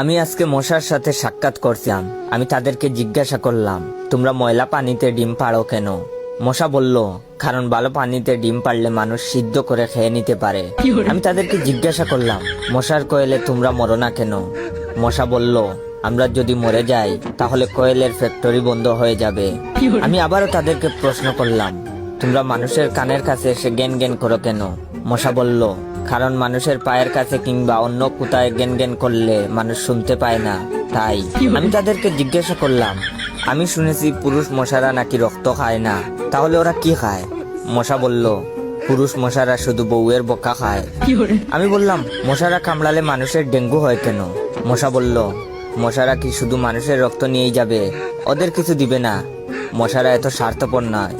আমি আজকে মশার সাথে সাক্ষাৎ করছিলাম। আমি তাদেরকে জিজ্ঞাসা করলাম তোমরা ময়লা পানিতে ডিম পাড়ো কেন? মশা বলল কারণ ভালো পানিতে ডিম পারলে মানুষ সিদ্ধ করে খেয়ে নিতে পারে। আমি তাদেরকে জিজ্ঞাসা করলাম মশার কয়েলে তোমরা মরো না কেন? মশা বলল আমরা যদি মরে যাই তাহলে কোয়েলের ফ্যাক্টরি বন্ধ হয়ে যাবে। আমি আবারও তাদেরকে প্রশ্ন করলাম তোমরা মানুষের কানের কাছে এসে জ্ঞান জ্ঞান করো কেন? মশা বলল কারণ মানুষের পায়ের কাছে কিংবা অন্য কোথায় গেন গেন করলে মানুষ শুনতে পায় না। তাই আমি তাদেরকে জিজ্ঞাসা করলাম আমি শুনেছি পুরুষ মশারা নাকি রক্ত খায় না? তাহলে ওরা কি খায়? মশা বলল পুরুষ মশারা শুধু বউয়ের বোকা খায়। আমি বললাম মশারা কামড়ালে মানুষের ডেঙ্গু হয় কেন? মশা বলল মশারা কি শুধু মানুষের রক্ত নিয়েই যাবে? ওদের কিছু দিবে না। মশারা এত স্বার্থপর নয়।